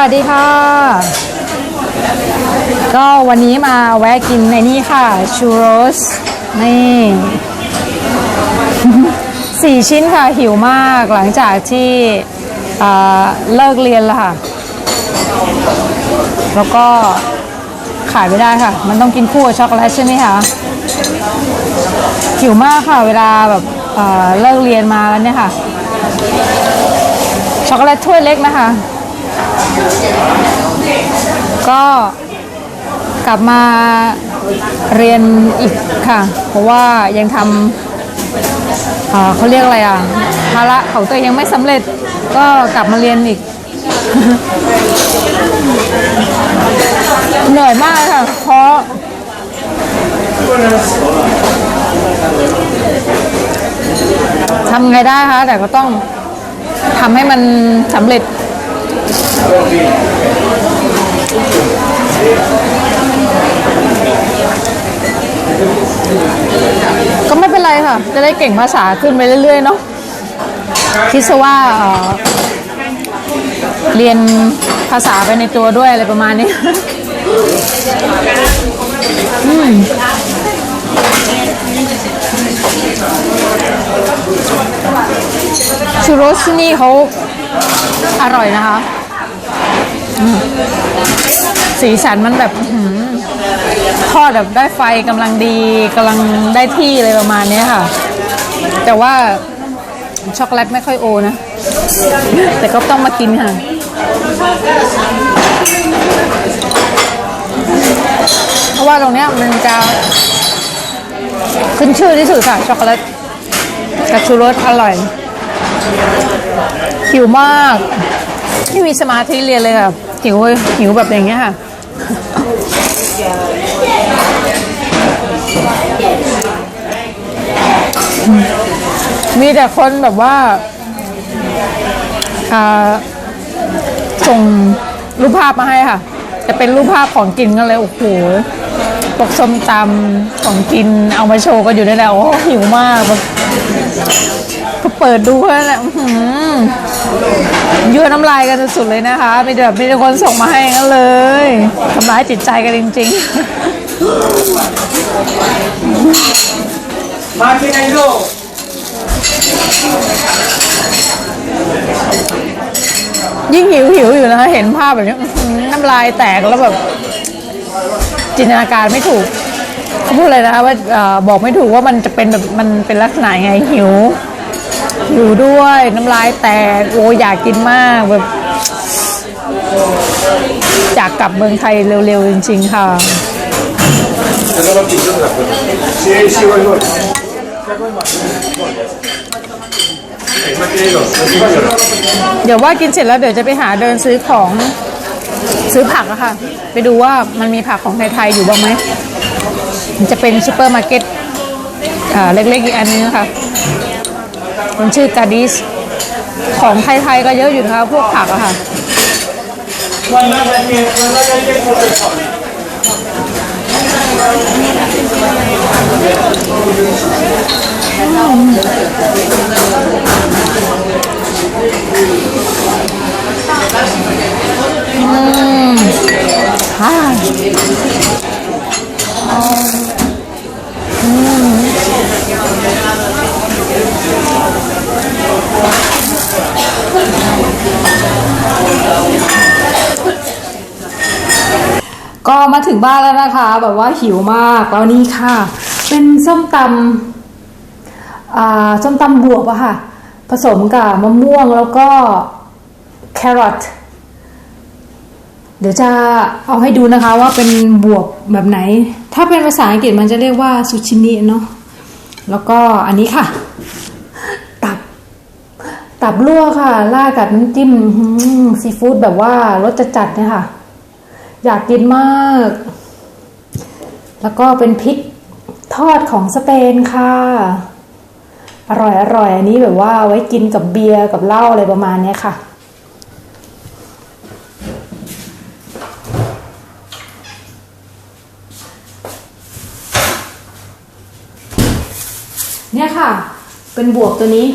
วัสดีค่ะ ก็วันนี้มาแวะกินในนี่ค่ะชูโรสนี่สี่ชิ้นค่ะหิวมากหลังจากที่เลิกเรียนแล้วค่ะ แล้วก็ขายไม่ได้ค่ะ มันต้องกินคู่กับช็อกโกแลตใช่ไหมคะหิวมากค่ะเวลาแบบเอ่อเลิกเรียนมาแล้วเนี่ยค่ะ ช็อกโกแลตถ้วยเล็กนะคะ ก็กลับมาเรียนอีกค่ะ เพราะว่ายังทำเขาเรียกอะไรอะภาระของตัวเองยังไม่สำเร็จก็กลับมาเรียนอีก เหนื่อยมากค่ะเพราะทำไงได้คะแต่ก็ต้องทำให้มันสำเร็จ ก็ไม่เป็นไรค่ะ จะได้เก่งภาษาขึ้นไปเรื่อยๆเนาะคิดซะว่าเรียนภาษาไปในตัวด้วยอะไรประมาณนี้อืมชูโรสที่นี่เขา อร่อยนะคะสีสันมันแบบทอดแบบได้ไฟกำลังดีกำลังได้ที่อะไรประมาณนี้ค่ะ แต่ว่าช็อกโกแลตไม่ค่อยโอนะ แต่ก็ต้องมากินค่ะเพราะว่าตรงเนี้ยมันจะ ขึ้นชื่อที่สุดค่ะช็อกโกแลตกับชูรสอร่อย หิวมากไม่มีสมาธิเรียนเลยค่ะหิวหิวแบบอย่างเงี้ยค่ะมีแต่คนแบบว่าอ่าส่งรูปภาพมาให้ค่ะ จะเป็นรูปภาพของกินกันเลยโอ้โหปกส้มตำของกินเอามาโชว์กันอยู่ได้แล้วโอ้หิวมากแบบ ก็เปิดดูแล้วนะยื่นน้ำลายกันสุดๆเลยนะคะ มีแบบมีคนส่งมาให้กันเลยทำร้ายจิตใจกันจริงๆ มาที่ไหนลูกยิ่งหิวหิวอยู่นะเห็นภาพแบบนี้น้ำลายแตกแล้วแบบ จินตนาการไม่ถูก เขาพูดเลยนะว่าบอกไม่ถูกว่ามันจะเป็นแบบมันเป็นลักษณะไงหิวหิวด้วยน้ำลายแตกโอ้อยากกินมากแบบจากกลับเมืองไทยเร็วๆจริง ๆ ค่ะเดี๋ยวว่ากินเสร็จแล้วเดี๋ยวจะไปหาเดินซื้อของซื้อผักอะค่ะ ไปดูว่ามันมีผักของไทยๆอยู่บ้างไหม มันจะเป็นซูเปอร์มาร์เก็ตเล็กๆอีกอันนึงนะคะมันชื่อกาดิสของไทยๆก็เยอะอยู่นะคะพวกผักอะค่ะอ่า ก็มาถึงบ้านแล้วนะคะ แบบว่าหิวมากแล้วนี่ค่ะ เป็นส้มตำส้มตำบวบอะค่ะ ผสมกับมะม่วงแล้วก็แครอท เดี๋ยวจะเอาให้ดูนะคะว่าเป็นบวบแบบไหน ถ้าเป็นภาษาอังกฤษมันจะเรียกว่าซูชินิเนาะแล้วก็อันนี้ค่ะ ตับ ตับลวกค่ะราดกับน้ำจิ้มซีฟู้ดแบบว่ารสจัดๆเนี่ยค่ะ อยากกินมาก แล้วก็เป็นพริกทอดของสเปนค่ะ อร่อยอร่อยอันนี้แบบว่าไว้กินกับเบียร์กับเหล้าอะไรประมาณนี้ค่ะ เนี่ยค่ะ เป็นบวกตัวนี้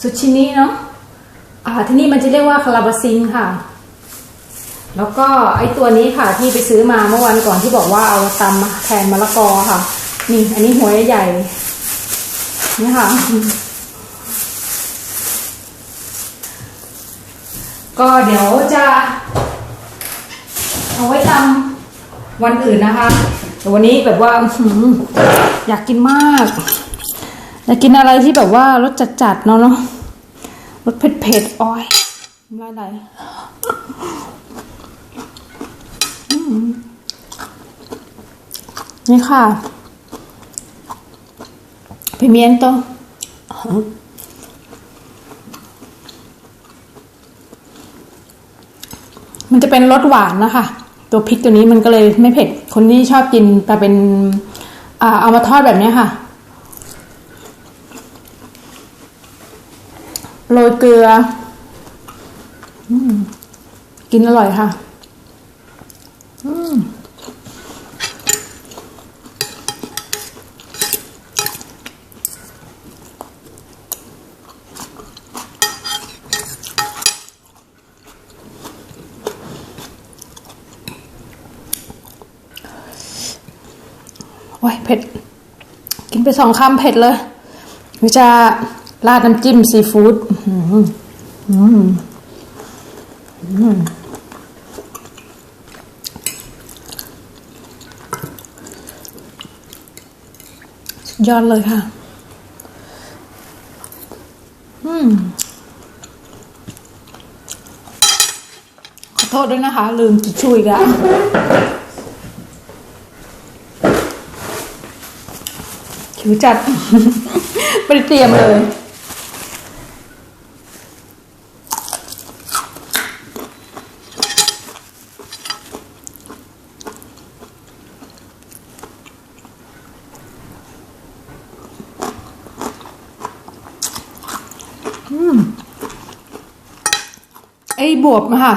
ซูชินิเนาะอ่าที่นี่มันจะเรียกว่าคาราบาซิงค่ะ แล้วก็ไอตัวนี้ค่ะที่ไปซื้อมาเมื่อวันก่อนที่บอกว่าเอาตำแทนมะละกอค่ะ นี่อันนี้หัวใหญ่นี่ค่ะก็เดี๋ยวจะ เอาไว้ตำวันอื่นนะคะ แต่วันนี้แบบว่าอยากกินมาก อยากกินอะไรที่แบบว่ารสจัดๆเนาะเนาะรสเผ็ดๆอ้อยน้ำลายไหลนี่ค่ะพิเมียนโตมันจะเป็นรสหวานนะคะ ตัวพริกตัวนี้มันก็เลยไม่เผ็ด คนที่ชอบกินแต่เป็นอาเอามาทอดแบบนี้ค่ะ โรยเกลืออกินอร่อยค่ะ โอ้ยเผ็ด กินไปสองคำเผ็ดเลย วิจะราดน้ำจิ้มซีฟู้ดอื้อหืออืมอืมสุดยอดเลยค่ะ อืม ขอโทษด้วยนะคะ ลืมจิช่วยอีกแล้ว คิวจัด ไม่ได้เตรียมเลย อืม ไอ้บวบอะค่ะ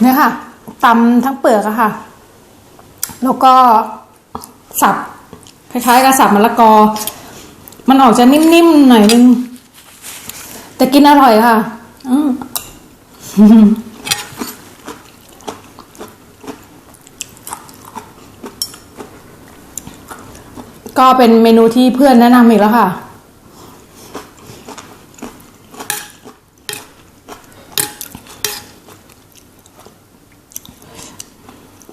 เนี่ยค่ะตำทั้งเปลือกอะค่ะ แล้วก็สับค ล้ายๆกับสับมะละกอ มันออกจะนิ่มๆหน่อยนึง แต่กินอร่อยค่ะ อืมก็เป็นเมนูที่เพื่อนแนะนำอีกแล้วค่ะ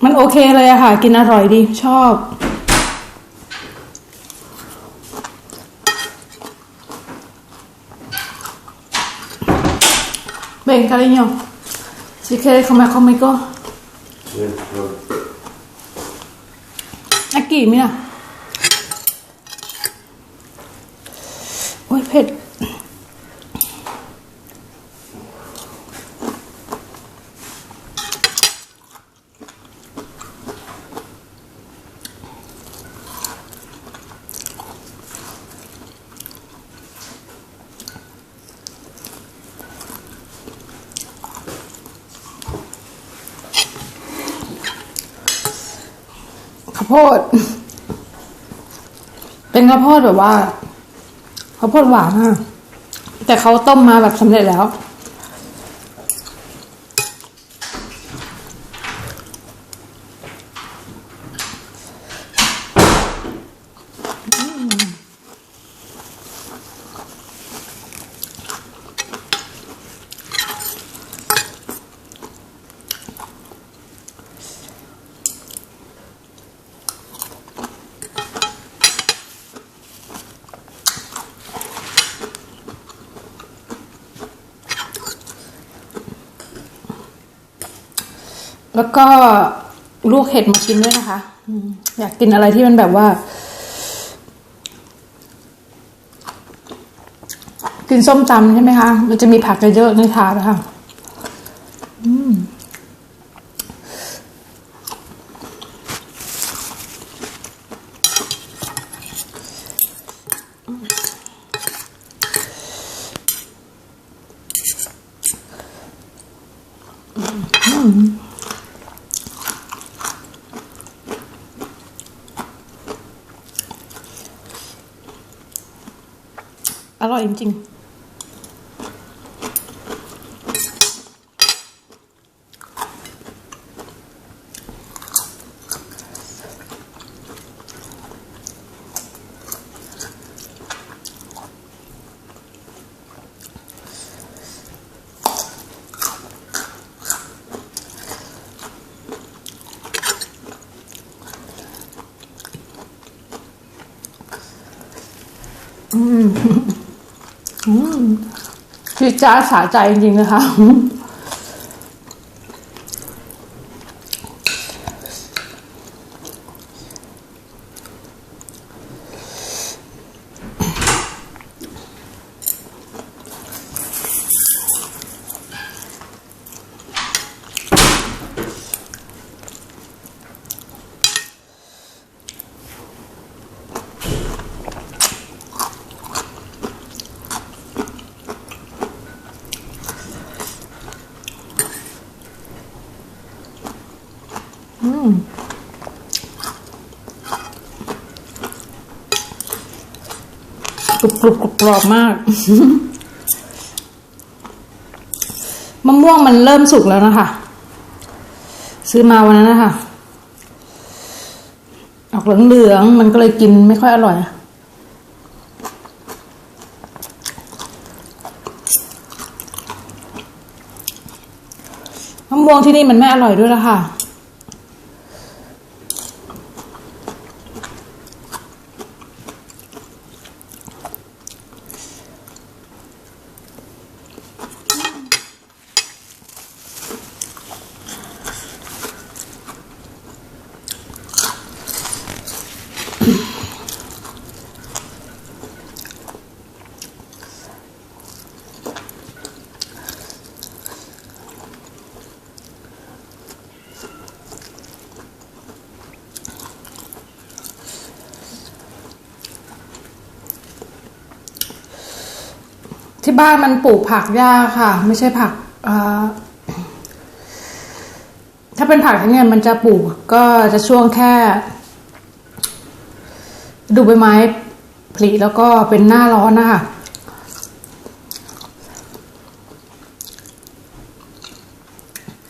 มันโอเคเลยอะค่ะ กินอร่อยดีชอบ Ven, cariño. Si quieres comer conmigo. Aquí, mira. Uy, espera ด ข้าวโพด เป็นข้าวโพดแบบว่าข้าวโพดหวานอะแต่เขาต้มมาแบบสำเร็จแล้ว แล้วก็ลวกเห็ดมากินด้วยนะคะอยากกินอะไรที่มันแบบว่า กินส้มตำใช่ไหมคะมันจะมีผักเยอะในถาดนะคะอืม อร่อยจริง嗯。 คือจ้าสาใจจริงนะคะ รุบกรุบกรุบกรอบมากมะม่วงมันเริ่มสุกแล้วนะคะ ซื้อมาวันนั้นนะคะออกเหลืองๆมันก็เลยกินไม่ค่อยอร่อยมะม่วงที่นี่มันไม่อร่อยด้วยละค่ะ บ้านมันปลูกผักหญ้าค่ะ ไม่ใช่ผักถ้าเป็นผักทั้งเนี่ยมันจะปลูกก็จะช่วงแค่ ดูใบไม้ผลิแล้วก็เป็นหน้าร้อนนะคะ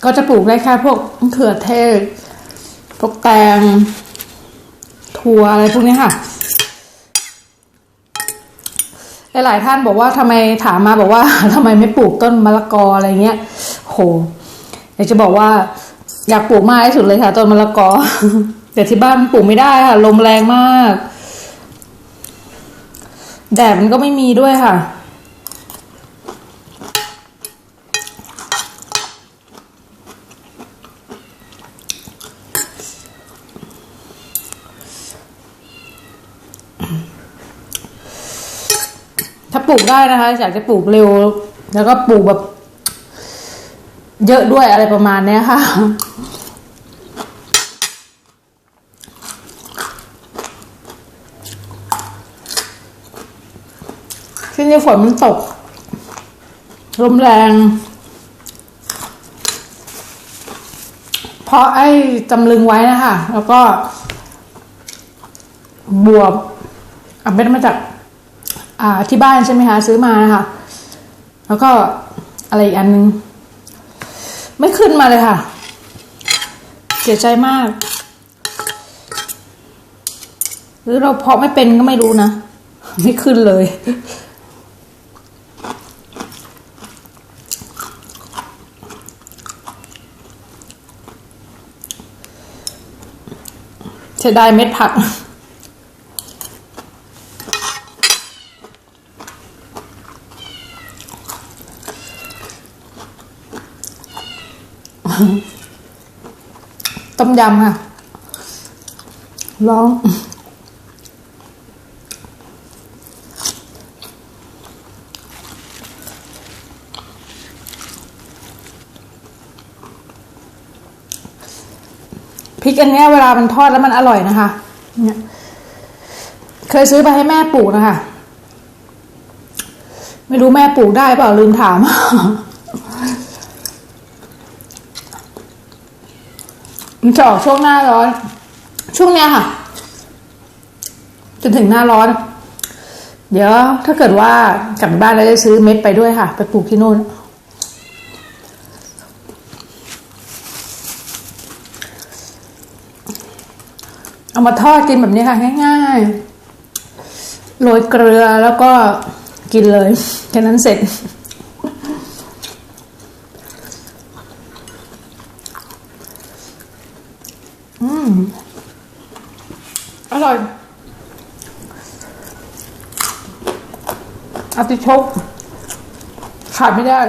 ก็จะปลูกได้แค่พวกเขือเทศพวกแตงถั่วอะไรพวกนี้ค่ะ หลายๆท่านบอกว่าทำไมถามมาบอกว่าทำไมไม่ปลูกต้นมะละกออะไรเงี้ย โหอยากจะบอกว่า อยากปลูกมากที่สุดเลยค่ะต้นมะละกอ แต่ที่บ้านปลูกไม่ได้ค่ะ ลมแรงมาก แดดมันก็ไม่มีด้วยค่ะ ถ้าปลูกได้นะคะอยากจะปลูกเร็ว แล้วก็ปลูกแบบ เยอะด้วยอะไรประมาณเนี้ยค่ะที่นี่ฝนมันตกลมแรง เพราะไอ้จำลึงไว้นะคะ แล้วก็ บวบอะไม่ได้มาจาก ที่บ้านใช่ไหมคะซื้อมานะคะแล้วก็อะไรอีกอันนึง ไม่ขึ้นมาเลยค่ะ เสียใจมาก หรือเราเพาะไม่เป็นก็ไม่รู้นะ ไม่ขึ้นเลยเสียดายเม็ดผัก ต้มยำค่ะลอง พริกอันนี้เวลามันทอดแล้วมันอร่อยนะคะ เนี่ย เคยซื้อไปให้แม่ปลูกนะคะ ไม่รู้แม่ปลูกได้เปล่าลืมถาม มันจะออกช่วงหน้าร้อน ช่วงเนี้ยค่ะจนถึงหน้าร้อน เดี๋ยวถ้าเกิดว่ากลับบ้านแล้วจะซื้อเม็ดไปด้วยค่ะ ไปปลูกที่นู่นเอามาทอดกินแบบนี้ค่ะ ง่ายๆโรยเกลือแล้วก็กินเลยแค่นั้นเสร็จ อืม อ ร่อยอาติชกขาดไม่ได้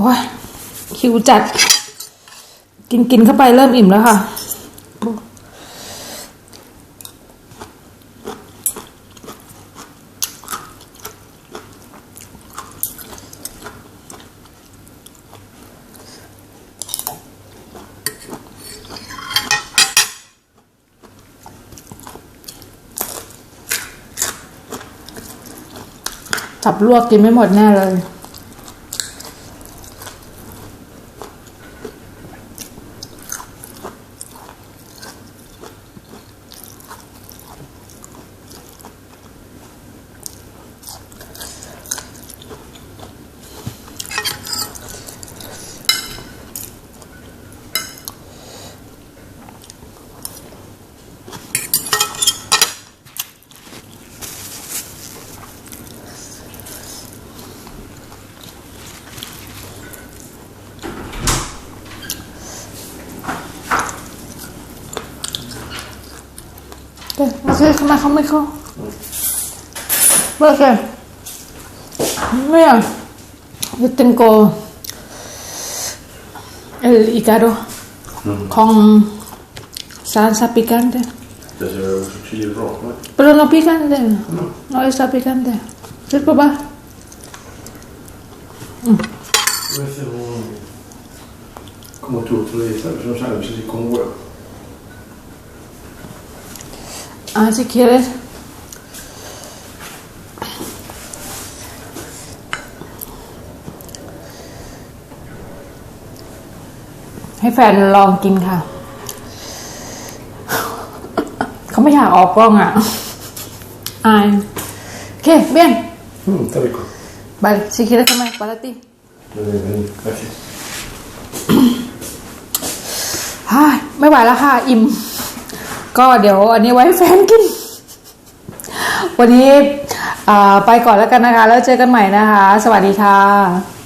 โอ้ยคิวจัด กินกินเข้าไปเริ่มอิ่มแล้วค่ะ จับลวกกินไม่หมดแน่เลย Vocês começam muito. Você. Mira, yo tengo el hígado mm. con salsa picante. Pero no picante, no, no está picante. ¿Sí, papá? Mm. Como tú, tú le dices, no sabes si con huevo. Comment ouais. Ah, si quieres. ให้แฟนลองกินค่ะ เขาไม่อยากออกกล้องอะ อาย โอเค เบี้ยน Mm, t'as vu quoi บา si quieres comer para ti Venez, venez. Merci. ฮ่ายไม่ไหวแล้วค่ะ อิ่ม ก็เดี๋ยวอันนี้ไว้แฟนกิน วันนี้ไปก่อนแล้วกันนะคะ แล้วเจอกันใหม่นะคะ สวัสดีค่ะ